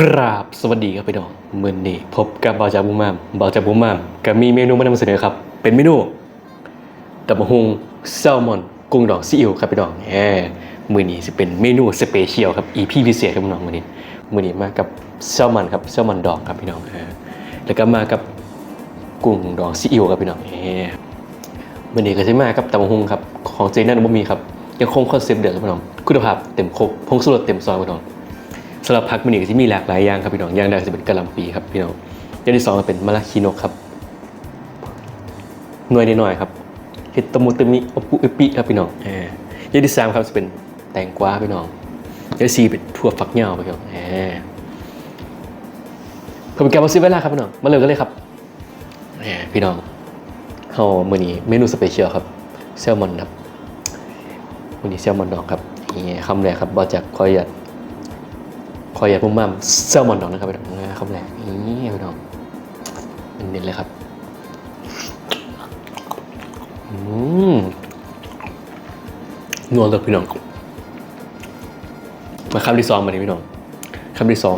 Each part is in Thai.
กราบสวัสดีครับพี่น้องมื่อนี้พบกับบาจากบุมามบาจากบุมามก็มีเมนูมานำเสนอครับ เป็นเมนูตับะฮุงแซลมอน กุ้งดองซีอิ๊วครับพี่น้องแหมมื่อนี้จะเป็นเมนูสเปเชียลครับ EP พิเศษครับพี่น้องมื่อนี้มื่อนี้มากับแซลมอนครับแซลมอนดองครับพี่น้องแล้วก็มากับกุ้งดองซีอิ๊วครับพี่น้องแหมมื่อนี้ก็จะมากับตับะฮุงครับของเจนันบ่มีครับยังคงคอนเซปต์เดิมครับพี่น้องคุณภาพเต็มครบพงสุรเต็มซอยพี่น้อง สำหรับผักมันนี่ก็จะมีหลากหลายอย่างครับพี่น้องอย่างแรกจะเป็นกะหล่ำปีครับพี่น้องอย่างที่สองก็เป็นมะละคีนกครับหน่วยนิดหน่อยครับเห็ดตมุตมิอปุอปิครับพี่น้องอย่างที่สามครับจะเป็นแตงกวาพี่น้องอย่างที่สี่เป็นถั่วฝักยาวพี่น้องเออผมแกมาซื้อเวลาครับพี่น้องมาเลยกันเลยครับเออพี่น้องเฮามื้อนี้เมนูสเปเชียลครับแซลมอนครับมื้อนี้แซลมอนดองครับนี่คำแรกครับบ่จากขออนุญาต ออย่าพุ่มมั่มแซลมอนดองนะครับพี่น้องนะครับแรกนี่พี่น้องเน้นเลยครับอืมนวลเลยพี่น้องมาคำที่สองมาดิพี่น้องคำที่สอง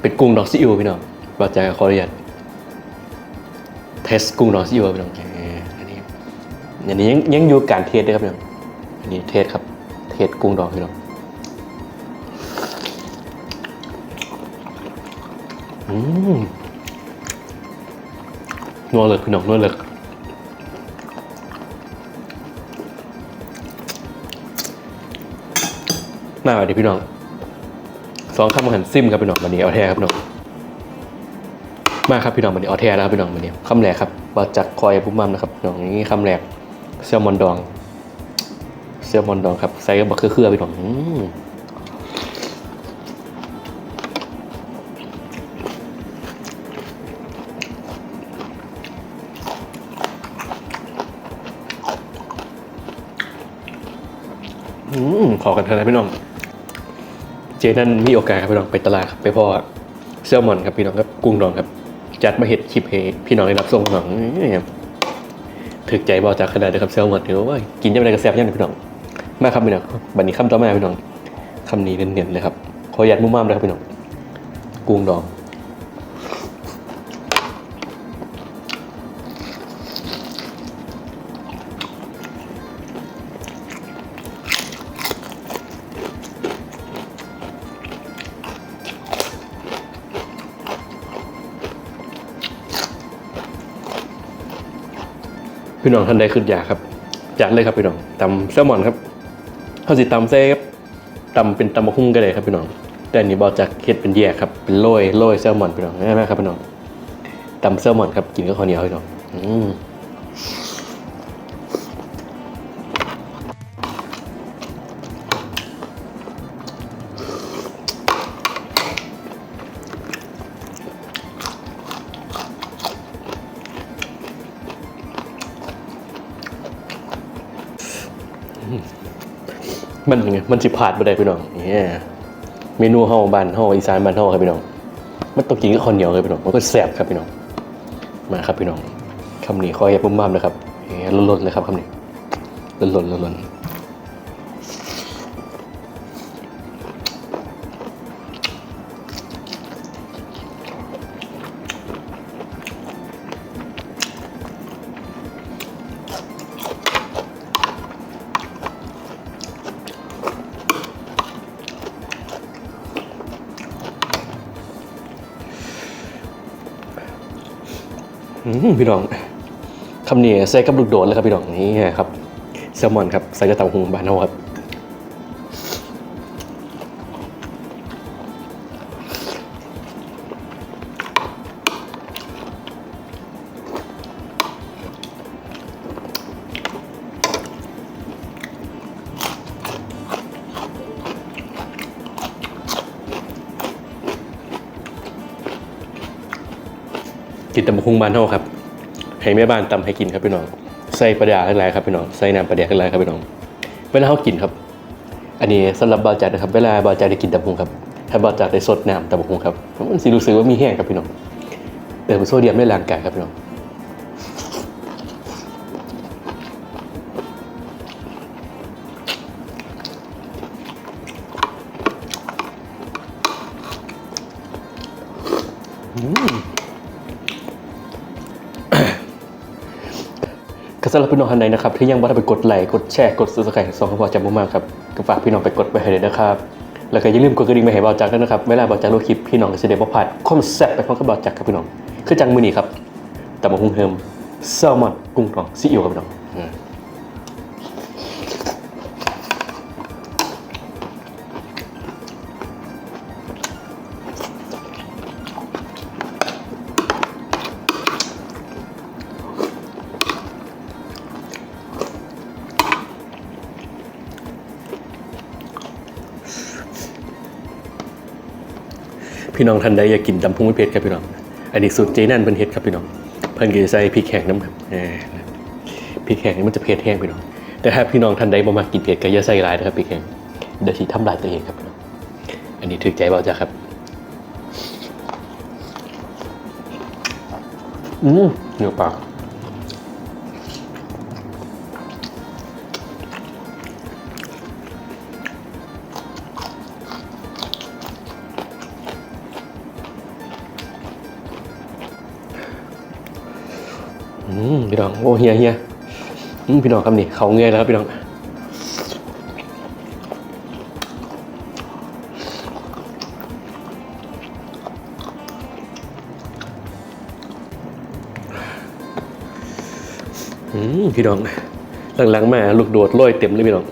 เป็นกุ้งดองซีอิ๊วพี่น้องบาดใจขออนุญาตเทสกุ้งดองซีอิ๊วพี่น้องอออันนี้อันนี้ยังยังอยู่การเทสด้วยครับพี่น้องอันนี้เทสครับ เทสกุ้งดองพี่น้อง นัวเลยพี่น้องนัวเลยมาวันนี้พี่น้องสองคำาหารซิมครับพี่น้องวันนี้เอาแท้ครับพี่น้องมาครับพี่น้องวันนี้เอาแท้แล้วครับพี่น้องวันนี้คำแรกครับบาจากคอยพุ่มมั่มนะครับพี่น้องนี่คำแรกแซลมอนดองแซลมอนดองครับใส่กับบะเครือๆพี่น้อง อืมอืมขอกันเท่านะพี่น้อง เจนั่นมีโอกาสครับพี่น้องไปตลาดครับไปพ่อเซลมอนครับพี่น้องครับกุ้งดองครับ จัดมาเห็ดคลิปให้พี่น้องได้รับส่งพี่น้องถึกใจบอจากขนาดเลยครับเซลมอนเดี๋ยวว่ากินยังไงก็แซ่บยังไงพี่น้องมาครับพี่น้องบันนี้คำต่อมาพี่น้องคำนี้เน้นๆเลยครับขอหยัดมุ่มม่ามเลยครับพี่น้อง กุ้งดอง พี่น้องท่านใดขึ้นอยากครับจัดเลยครับพี่น้องตำแซลมอนครับเขาสิตำเซ่ครับตำเป็นตำมะฮุ่งก็ได้ครับพี่น้อง แต่อันนี้บอกจากเฮ็ดเป็นแยกครับเป็นโรยโรยแซลมอนพี่น้องง่ายมากครับพี่น้องตำแซลมอนครับกินกับข้าวเหนียวพี่น้องอืม มันยังไงมันสิพลาดบ่ได้พี่น้องเนี่ยเมนูเฮาบ้านเฮาอีสานบ้านเฮาครับพี่น้อง มันต้องกินกับข้าวเหนียวครับพี่น้อง มันก็แซ่บครับพี่น้อง มาครับพี่น้องคำนี้ขออย่าปุ่มม่ามนะครับเฮ้ยล้นๆเลยครับคำนี้ล้นๆล้นๆ พี่น้องคำนี้ใส่กับลูกโดดเลยครับพี่น้องนี่ครับแซลมอนครับใส่กระเต่าหุงบานเอาครับ กินตำบักหุ่งบ้านเฮาครับให้แม่บ้านตำให้กินครับพี่น้องใส่ปลาดาหลายๆครับพี่น้องใส่น้ำปลาแดกหลายๆครับพี่น้องเวลาเขากินครับ อันนี้สำหรับบาจัดนะครับ เวลาบาจัดได้กินตำบักหุ่งครับถ้าบาจัดได้สดน้ำตำบักหุ่งครับมันสิรู้สึกว่ามีแห้งครับพี่น้องเติมโซเดียมในร่างกายครับพี่น้อง ก็สำหรับพี่น้องท่านใดนะครับที่ยังไม่ได้ไปกดไลค์กดแชร์กดซับสไครต์สองข้อความจำมากๆครับก็ฝากพี่น้องไปกดไปให้เลยนะครับแล้วก็อย่าลืมกดกระดิ่งไปให้เบาจักด้วยนะครับเวลาเบาจักลงคลิปพี่น้องก็จะได้บ่พลาดคอนเซ่บไปพร้อมกับเบาจักครับพี่น้องคือจังมือนี้ครับแต่มาหุ้งเฮิมแซลมอนกุ้งทองซีอิ๊วครับพี่น้อง พี่น้องท่านใดอยากกินตำพุงไม่เผ็ดครับพี่น้อง อันนี้สูตรเจนั่นเป็นเฮ็ดครับพี่น้อง เพิ่นก็จะใส่พริกแห้งน้ำครับพริกแห้งนี่มันจะเผ็ดแห้งพี่น้อง แต่ถ้าพี่น้องท่านใดบ่มากินเผ็ดก็อย่าใส่หลายนะครับพริกแห้งเดี๋ยวสิทำลายตัวเองครับพี่น้อง อันนี้ถือใจเบาจ้ะครับ อืมเหนียวปาก พี่น้องโอ้เฮียเฮียพี่น้องครับนี่เขาเงยแล้วครับพี่น้องพี่น้องหลังๆมาลูกโดดโรยเต็มเลยพี่น้อง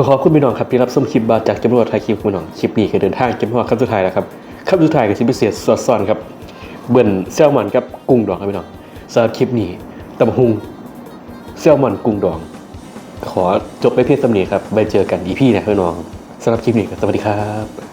ก็ขอบคุณพี่น้องครับที่รับชมคลิปบาจากจำนวนไทยคลิปพี่น้องคลิปนี้คือเดินทางจนถึงขั้งสุดท้ายแล้วครับขั้งสุดท้ายก็สิพิเศษสอดซ้อนครับเบิ่นแซลมอนกับกุ้งดองครับพี่น้องสำหรับคลิปนี้ตำหุงแซลมอนกุ้งดอง ขอจบไปเพียงสำเนียครับไปเจอกันอีพี่นะพี่น้องสำหรับคลิปนี้สวัสดีครับ